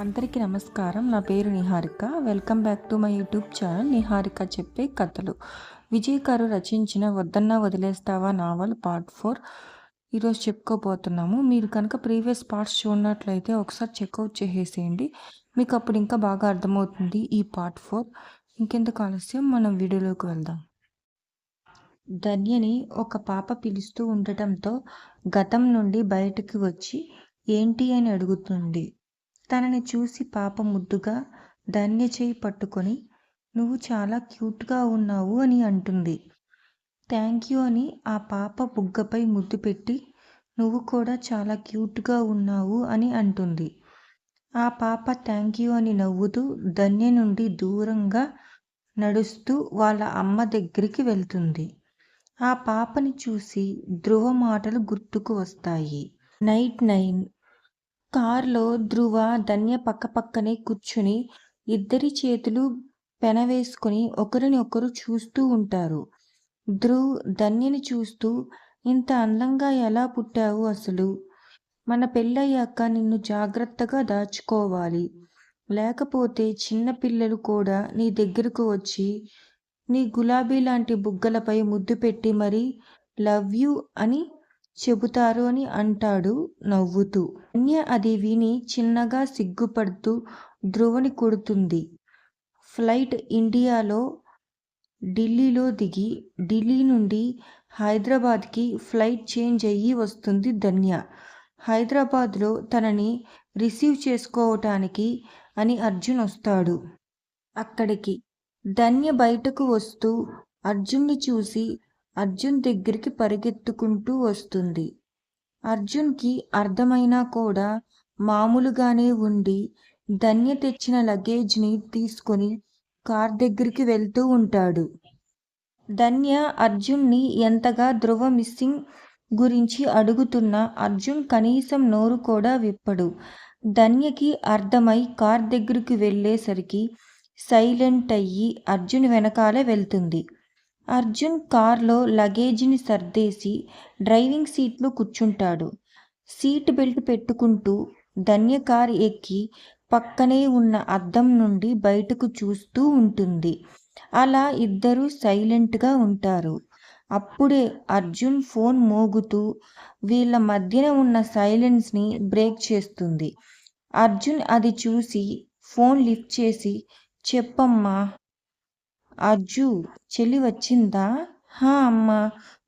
అందరికీ నమస్కారం. నా పేరు Niharika. Welcome back to my YouTube channel. Niharika చెప్పే కథలు. విజయ్ గారు రచించిన వద్దన్నా వదిలేస్తావా నావల్ పార్ట్ ఫోర్. ఈరోజు చెప్పుకోబోతున్నాము. మీరు కనుక ప్రీవియస్ పార్ట్స్ చూడనట్లయితే ఒకసారి చెక్అవుట్ చేసేసేయండి. మీకు అప్పుడు ఇంకా బాగా అర్థమవుతుంది ఈ పార్ట్ ఫోర్. ఇంకెందుకు ఆలస్యం? మనం వీడియోలోకి వెళ్దాం. ధన్యని ఒక పాప పిలుస్తూ ఉండటంతో గతం నుండి బయటకు వచ్చి ఏంటి? అని అడుగుతుంది. తనని చూసి పాప ముద్దుగా ధన్య చేయి పట్టుకొని నువ్వు చాలా క్యూట్గా ఉన్నావు అని అంటుంది. థ్యాంక్ యూ అని ఆ పాప బుగ్గపై ముద్దు పెట్టి నువ్వు కూడా చాలా క్యూట్గా ఉన్నావు అని అంటుంది. ఆ పాప థ్యాంక్ యూ అని నవ్వుతూ ధన్య నుండి దూరంగా నడుస్తూ వాళ్ళ అమ్మ దగ్గరికి వెళ్తుంది. ఆ పాపని చూసి ధ్రువ మాటలు గుర్తుకు వస్తాయి. నైట్ నైన్ కారులో ధ్రువ ధన్య పక్కపక్కనే కూర్చుని ఇద్దరి చేతులు పెనవేసుకుని ఒకరిని ఒకరు చూస్తూ ఉంటారు. ధ్రువ్ ధన్యని చూస్తూ ఇంత అందంగా ఎలా పుట్టావు అసలు? మన పెళ్ళయ్యాక నిన్ను జాగ్రత్తగా దాచుకోవాలి. లేకపోతే చిన్న పిల్లలు కూడా నీ దగ్గరకు వచ్చి నీ గులాబీ లాంటి బుగ్గలపై ముద్దు పెట్టి మరీ లవ్ యూ అని చెబుతారు అని అంటాడు నవ్వుతూ. అన్య అది విని చిన్నగా సిగ్గుపడుతూ ధ్రువని కొడుతుంది. ఫ్లైట్ ఇండియాలో ఢిల్లీలో దిగి ఢిల్లీ నుండి హైదరాబాద్కి ఫ్లైట్ చేంజ్ అయ్యి వస్తుంది ధన్య. హైదరాబాద్లో తనని రిసీవ్ చేసుకోవటానికి అని అర్జున్ వస్తాడు. అక్కడికి ధన్య బయటకు వస్తూ అర్జున్ని చూసి అర్జున్ దగ్గరికి పరిగెత్తుకుంటూ వస్తుంది. అర్జున్కి అర్థమైనా కూడా మామూలుగానే ఉండి ధన్య తెచ్చిన లగేజ్ని తీసుకొని కార్ దగ్గరికి వెళ్తూ ఉంటాడు. ధన్య అర్జున్ని ఎంతగా ధ్రువ మిస్సింగ్ గురించి అడుగుతున్న అర్జున్ కనీసం నోరు కూడా విప్పడు. ధన్యకి అర్థమై కార్ దగ్గరికి వెళ్ళేసరికి సైలెంట్ అయ్యి అర్జున్ వెనకాలే వెళ్తుంది. అర్జున్ కార్లో లగేజీని సర్దేసి డ్రైవింగ్ సీట్లో కూర్చుంటాడు. సీట్ బెల్ట్ పెట్టుకుంటూ ధన్య కార్ ఎక్కి పక్కనే ఉన్న అద్దం నుండి బయటకు చూస్తూ ఉంటుంది. అలా ఇద్దరూ సైలెంట్గా ఉంటారు. అప్పుడే అర్జున్ ఫోన్ మోగుతూ వీళ్ళ మధ్యన ఉన్న సైలెన్స్ని బ్రేక్ చేస్తుంది. అర్జున్ అది చూసి ఫోన్ లిఫ్ట్ చేసి చెప్పమ్మా అజ్జు చెల్లి వచ్చిందా? హా అమ్మ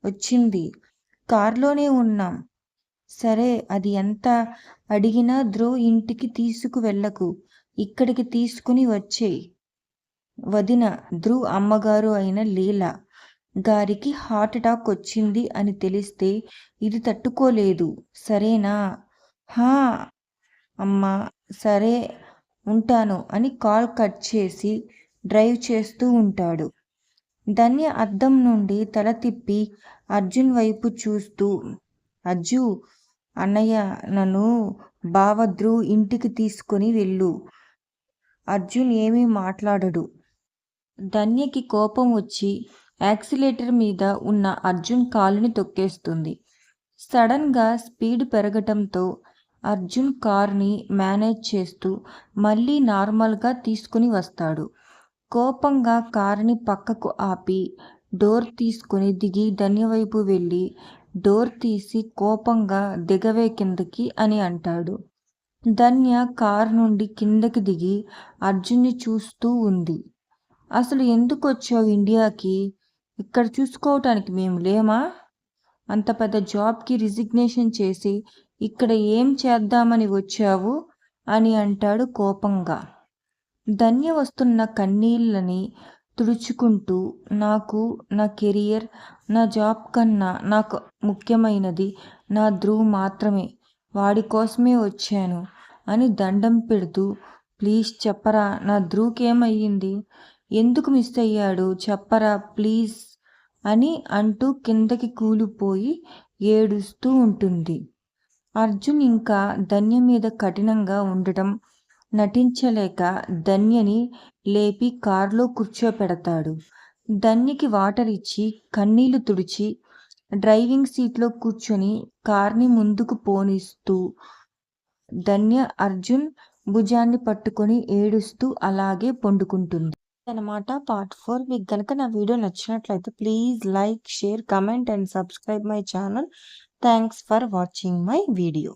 వచ్చింది. కారులోనే ఉన్నాం. సరే అది ఎంత అడిగినా ధ్రువ్ ఇంటికి తీసుకు వెళ్ళకు. ఇక్కడికి తీసుకుని వచ్చేయి వదిన ధ్రువ్ అమ్మగారు అయిన లీల గారికి హార్ట్ అటాక్ వచ్చింది అని తెలిస్తే ఇది తట్టుకోలేదు. సరేనా? హా అమ్మా సరే ఉంటాను అని కాల్ కట్ చేసి డ్రైవ్ చేస్తూ ఉంటాడు. ధన్య అద్దం నుండి తల తిప్పి అర్జున్ వైపు చూస్తూ అజ్జు అన్నయ్య నన్ను బావద్రు ఇంటికి తీసుకొని వెళ్ళు. అర్జున్ ఏమీ మాట్లాడడు. ధన్యకి కోపం వచ్చి యాక్సిలేటర్ మీద ఉన్న అర్జున్ కాలుని తొక్కేస్తుంది. సడన్గా స్పీడ్ పెరగటంతో అర్జున్ కార్ని మేనేజ్ చేస్తూ మళ్ళీ నార్మల్గా తీసుకుని వస్తాడు. కోపంగా కారుని పక్కకు ఆపి డోర్ తీసుకుని దిగి ధన్యవైపు వెళ్ళి డోర్ తీసి కోపంగా దిగవే కిందకి అని అంటాడు. ధన్య కారు నుండి కిందకి దిగి అర్జున్ని చూస్తూ ఉంది. అసలు ఎందుకు వచ్చావు ఇండియాకి? ఇక్కడ చూసుకోవటానికి మేము లేమా? అంత పెద్ద జాబ్కి రిజిగ్నేషన్ చేసి ఇక్కడ ఏం చేద్దామని వచ్చావు? అని అంటాడు కోపంగా. ధన్య వస్తున్న కన్నీళ్ళని తుడుచుకుంటూ నాకు నా కెరియర్ నా జాబ్ కన్నా నాకు ముఖ్యమైనది నా ధ్రువ్ మాత్రమే. వాడి కోసమే వచ్చాను అని దండం పెడుతూ ప్లీజ్ చెప్పరా నా ధ్రువ్కి ఏమయ్యింది? ఎందుకు మిస్ అయ్యాడు? చెప్పరా ప్లీజ్ అని అంటూ కిందకి కూలిపోయి ఏడుస్తూ ఉంటుంది. అర్జున్ ఇంకా ధన్య మీద కఠినంగా ఉండటం నటించలేక ధన్యని లేపి కారులో కూర్చోపెడతాడు. ధన్యకి వాటర్ ఇచ్చి కన్నీళ్ళు తుడిచి డ్రైవింగ్ సీట్లో కూర్చొని కార్ని ముందుకు పోనిస్తూ ధన్య అర్జున్ భుజాన్ని పట్టుకొని ఏడుస్తూ అలాగే పండుకుంటుంది. అనమాట పార్ట్ ఫోర్. మీకు కనుక నా వీడియో నచ్చినట్లయితే please like share comment and subscribe my channel. Thanks for watching my video.